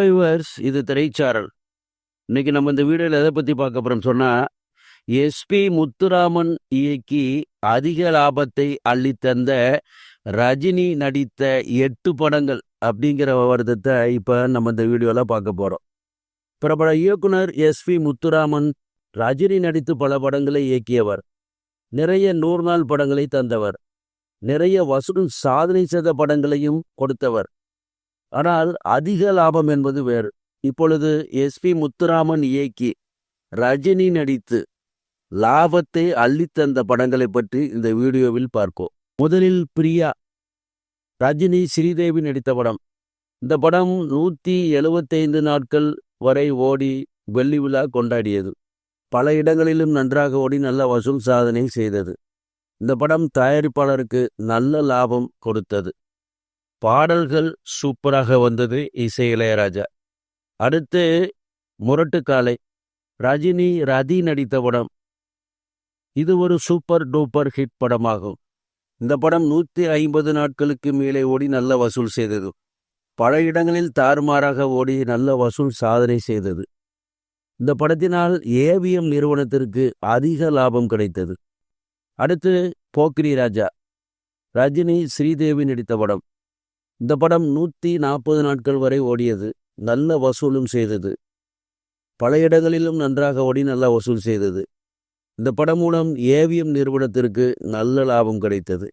Viewers இது திரைச்சாரல். இன்னைக்கு நம்ம இந்த வீடியோவில் எதை பற்றி பார்க்க போகிறோம் சொன்னால் எஸ்பி முத்துராமன் இயக்கி அதிக லாபத்தை அள்ளித்தந்த ரஜினி நடித்த எட்டு படங்கள் அப்படிங்கிற விவரத்தை இப்போ நம்ம இந்த வீடியோவில் பார்க்க போகிறோம் பிரபல இயக்குனர் எஸ்பி முத்துராமன் ரஜினி நடித்து பல படங்களை இயக்கியவர். நிறைய நூறு நாள் படங்களை தந்தவர். நிறைய வசூலும் சாதனை செய்த படங்களையும் கொடுத்தவர். ஆனால் அதிக லாபம் என்பது வேறு. இப்பொழுது எஸ். பி. முத்துராமன் இயக்கி ரஜினி நடித்து லாபத்தை அள்ளித்தந்த படங்களை பற்றி இந்த வீடியோவில் பார்ப்போம். முதலில் பிரியா ரஜினி ஸ்ரீதேவி நடித்த படம். இந்த படம் நூற்றி எழுபத்தைந்து நாட்கள் வரை ஓடி வெள்ளி விழா கொண்டாடியது. பல இடங்களிலும் நன்றாக ஓடி நல்ல வசூல் சாதனை செய்தது. இந்த படம் தயாரிப்பாளருக்கு நல்ல லாபம் கொடுத்தது. பாடல்கள் சூப்பராக வந்தது இசை இளையராஜா அடுத்து முரட்டுக்காலை ரஜினி ரதி நடித்த படம். இது ஒரு சூப்பர் டூப்பர் ஹிட் படமாகும். இந்த படம் நூற்றி ஐம்பது நாட்களுக்கு மேலே ஓடி நல்ல வசூல் செய்தது. பல இடங்களில் தாறுமாறாக ஓடி நல்ல வசூல் சாதனை செய்தது. இந்த படத்தினால் ஏவிஎம் நிறுவனத்திற்கு அதிக லாபம் கிடைத்தது. அடுத்து போக்ரி ராஜா ரஜினி ஸ்ரீதேவி நடித்த படம். இந்த படம் நூற்றி நாற்பது நாட்கள் வரை ஓடியது. நல்ல வசூலும் செய்தது. பல இடங்களிலும் நன்றாக ஓடி நல்ல வசூல் செய்தது. இந்த படம் மூலம் ஏவிஎம் நிறுவனத்திற்கு நல்ல லாபம் கிடைத்தது.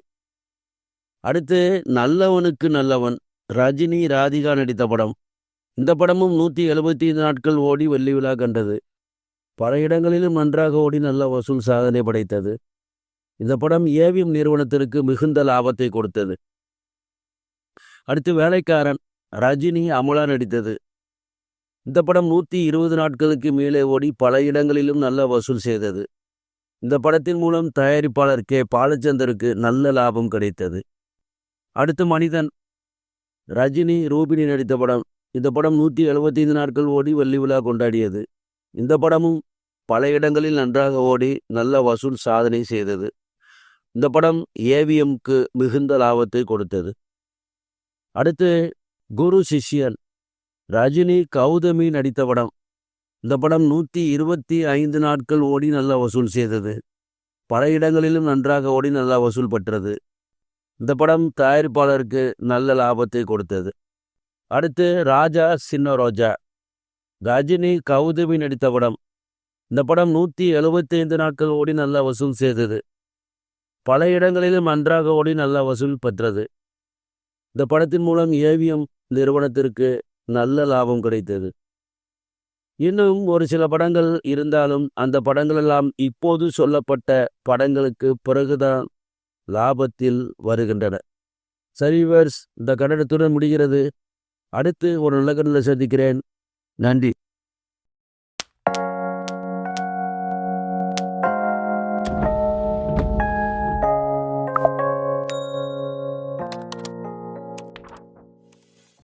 அடுத்து நல்லவனுக்கு நல்லவன் ரஜினி ராதிகா நடித்த படம். இந்த படமும் நூற்றி எழுபத்தி ஐந்து நாட்கள் ஓடி வெள்ளி விழா கண்டது. பல இடங்களிலும் நன்றாக ஓடி நல்ல வசூல் சாதனை படைத்தது. இந்த படம் ஏவிஎம் நிறுவனத்திற்கு மிகுந்த லாபத்தை கொடுத்தது. அடுத்து வேலைக்காரன் ரஜினி அமுலா நடித்தது. இந்த படம் நூற்றி இருபது நாட்களுக்கு மேலே ஓடி பல இடங்களிலும் நல்ல வசூல் செய்தது. இந்த படத்தின் மூலம் தயாரிப்பாளர் கே. பாலச்சந்தருக்கு நல்ல லாபம் கிடைத்தது. அடுத்து மனிதன் ரஜினி ரூபினி நடித்த படம். இந்த படம் நூற்றி எழுபத்தைந்து நாட்கள் ஓடி வெள்ளி விழா கொண்டாடியது. இந்த படமும் பல இடங்களில் நன்றாக ஓடி நல்ல வசூல் சாதனை செய்தது. இந்த படம் ஏவிஎம்க்கு மிகுந்த லாபத்தை கொடுத்தது. அடுத்து குரு சிஷ்யன் ரஜினி கௌதமி நடித்த படம். இந்த படம் நூற்றி இருபத்தி ஐந்து நாட்கள் ஓடி நல்ல வசூல் செய்தது. பல இடங்களிலும் நன்றாக ஓடி நல்ல வசூல் பெற்றது. இந்த படம் தயாரிப்பாளருக்கு நல்ல லாபத்தை கொடுத்தது. அடுத்து ராஜா சின்ன ரோஜா ரஜினி கௌதமி நடித்த படம். இந்த படம் நூற்றி எழுபத்தைந்து நாட்கள் ஓடி நல்ல வசூல் செய்தது. பல இடங்களிலும் நன்றாக ஓடி நல்ல வசூல் பெற்றது. இந்த படத்தின் மூலம் ஏவிஎம் நிறுவனத்திற்கு நல்ல லாபம் கிடைத்தது. இன்னும் ஒரு சில படங்கள் இருந்தாலும் அந்த படங்களெல்லாம் இப்போது சொல்லப்பட்ட படங்களுக்கு பிறகுதான் லாபத்தில் வருகின்றன. சரிவர்ஸ் இந்த கட்டடத்துடன் முடிகிறது. அடுத்து ஒரு நல்ல கண்ணில் சந்திக்கிறேன். நன்றி.